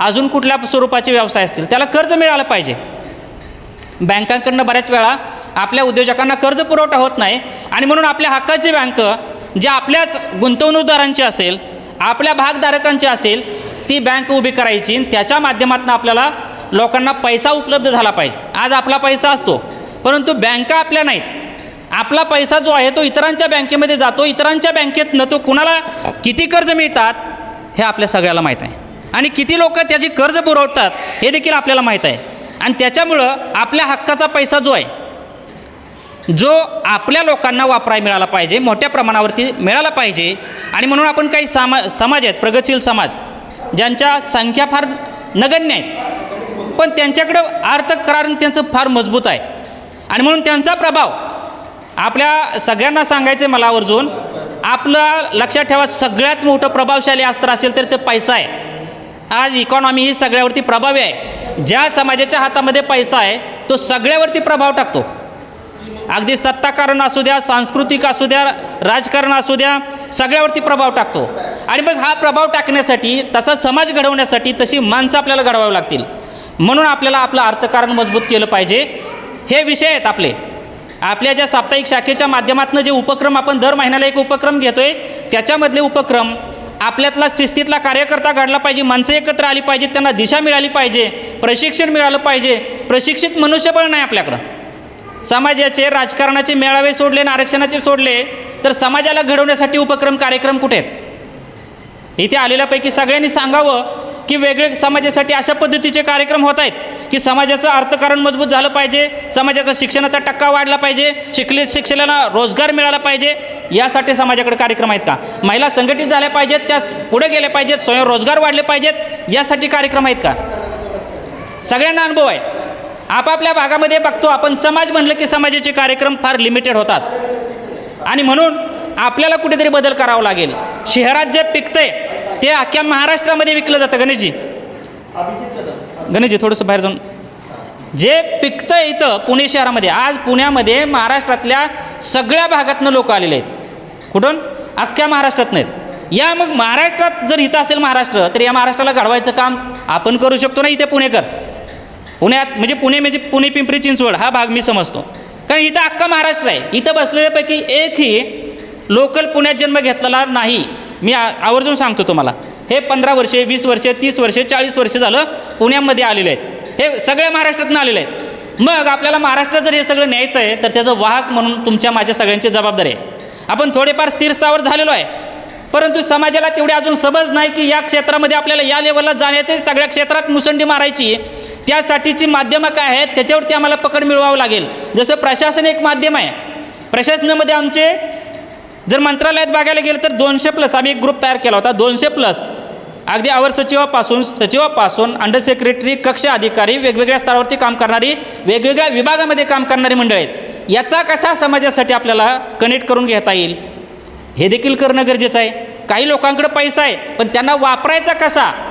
अजून कुठल्या स्वरूपाचे व्यवसाय असतील? त्याला कर्ज मिळालं पाहिजे. बँकांकडनं बऱ्याच वेळा आपल्या उद्योजकांना कर्ज पुरवठा होत नाही आणि म्हणून आपल्या हक्काची बँक जे आपल्याच गुंतवणूकदारांची असेल आपल्या भागधारकांची असेल ती बँक उभी करायची त्याच्या माध्यमातून आपल्याला लोकांना पैसा उपलब्ध झाला पाहिजे. आज आपला पैसा असतो परंतु बँका आपल्या नाहीत. आपला पैसा जो आहे तो इतरांच्या बँकेमध्ये जातो इतरांच्या बँकेतनं तो कुणाला किती कर्ज मिळतात हे आपल्या सगळ्याला माहीत आहे. आणि किती लोक त्याची कर्ज पुरवतात हे देखील आपल्याला माहीत आहे. आणि त्याच्यामुळं आपल्या हक्काचा पैसा जो आहे जो आपल्या लोकांना वापराय मिळाला पाहिजे मोठ्या प्रमाणावरती मिळाला पाहिजे. आणि म्हणून आपण काही सामा समाज आहेत प्रगतशील समाज ज्यांच्या संख्या फार नगण्य आहेत. पण त्यांच्याकडं अर्थकारण त्यांचं फार मजबूत आहे. आणि म्हणून त्यांचा प्रभाव आपल्या सगळ्यांना सांगायचं आहे मला आवर्जून आपलं लक्षात ठेवा सगळ्यात मोठं प्रभावशाली अस्त्र असेल तर ते पैसा आहे. आज इकॉनॉमी ही सगळ्यावरती प्रभावी आहे. ज्या समाजाच्या हातामध्ये पैसा आहे तो सगळ्यावरती प्रभाव टाकतो. अगदी सत्ताकारण असू द्या सांस्कृतिक असू द्या राजकारण असू द्या सगळ्यावरती प्रभाव टाकतो. आणि मग हा प्रभाव टाकण्यासाठी तसा समाज घडवण्यासाठी तशी माणसं आपल्याला घडवावी लागतील. म्हणून आपल्याला आपलं अर्थकारण मजबूत केलं पाहिजे. हे विषय आहेत आपले. आपल्या ज्या साप्ताहिक शाखेच्या माध्यमातून जे उपक्रम आपण दर महिन्याला एक उपक्रम घेतो आहे त्याच्यामधले उपक्रम आपल्यातला शिस्तीतला कार्यकर्ता घडला पाहिजे माणसं एकत्र आली पाहिजे त्यांना दिशा मिळाली पाहिजे प्रशिक्षण मिळालं पाहिजे. प्रशिक्षित मनुष्यबळ नाही आपल्याकडं. समाजाचे राजकारणाचे मेळावे सोडले आणि आरक्षणाचे सोडले तर समाजाला घडवण्यासाठी उपक्रम कार्यक्रम कुठे आहेत? इथे आलेल्यापैकी सगळ्यांनी सांगावं की वेगळे समाजासाठी अशा पद्धतीचे कार्यक्रम होत आहेत. की समाजाचं अर्थकारण मजबूत झालं पाहिजे समाजाचा शिक्षणाचा टक्का वाढला पाहिजे शिकले शिक्षणाला रोजगार मिळाला पाहिजे यासाठी समाजाकडे कार्यक्रम आहेत का? महिला संघटित झाल्या पाहिजेत त्या पुढे गेल्या पाहिजेत स्वयंरोजगार वाढले पाहिजेत यासाठी कार्यक्रम आहेत का? सगळ्यांना अनुभव आहे. आपापल्या भागामध्ये बघतो आपण समाज म्हणलं की समाजाचे कार्यक्रम फार लिमिटेड होतात. आणि म्हणून आपल्याला कुठेतरी बदल करावा लागेल. शहरात जे पिकतंय ते अख्ख्या महाराष्ट्रामध्ये विकलं जातं गणेशजी. गणेशजी थोडंसं बाहेर जाऊन. जे पिकतं इथं पुणे शहरामध्ये आज पुण्यामध्ये महाराष्ट्रातल्या सगळ्या भागातनं लोक आलेले आहेत. कुठून? अख्ख्या महाराष्ट्रात नाहीत या मग महाराष्ट्रात जर इथं असेल महाराष्ट्र तर या महाराष्ट्राला घडवायचं काम आपण करू शकतो ना इथे पुणेकर? पुण्यात म्हणजे पुणे म्हणजे पुणे पिंपरी चिंचवड हा भाग मी समजतो. कारण इथं अख्खा महाराष्ट्र आहे. इथं बसलेल्यापैकी एकही लोकल पुण्यात जन्म घेतलेला नाही. मी आ आवर्जून सांगतो तुम्हाला. हे पंधरा वर्षे वीस वर्षे तीस वर्षे चाळीस वर्षे झालं पुण्यामध्ये आलेले आहेत. हे सगळ्या महाराष्ट्रातून आलेले आहेत. मग आपल्याला महाराष्ट्रात जर हे सगळं न्यायचं आहे तर त्याचं वाहक म्हणून तुमच्या माझ्या सगळ्यांची जबाबदारी आहे. आपण थोडेफार स्थिरस्थावर झालेलो आहे. परंतु समाजाला तेवढी अजून समज नाही की या क्षेत्रामध्ये आपल्याला या लेवलला जाण्याचे सगळ्या क्षेत्रात मुसंडी मारायची. त्यासाठीची माध्यमं काय आहेत त्याच्यावरती आम्हाला पकड मिळवावं लागेल. जसं प्रशासन एक माध्यम आहे. प्रशासनामध्ये आमचे जर मंत्रालयात बघायला गेलं तर दोनशे प्लस आम्ही एक ग्रुप तयार केला होता. दोनशे प्लस अगदी अवर सचिवापासून सचिवापासून अंडर सेक्रेटरी कक्ष अधिकारी वेगवेगळ्या स्तरावरती काम करणारी वेगवेगळ्या विभागामध्ये काम करणारी मंडळ आहेत. याचा कसा समाजासाठी आपल्याला कनेक्ट करून घेता येईल? हे देखील करणं गरजेचं आहे. काही लोकांकडे पैसा आहे पण त्यांना वापरायचा कसा?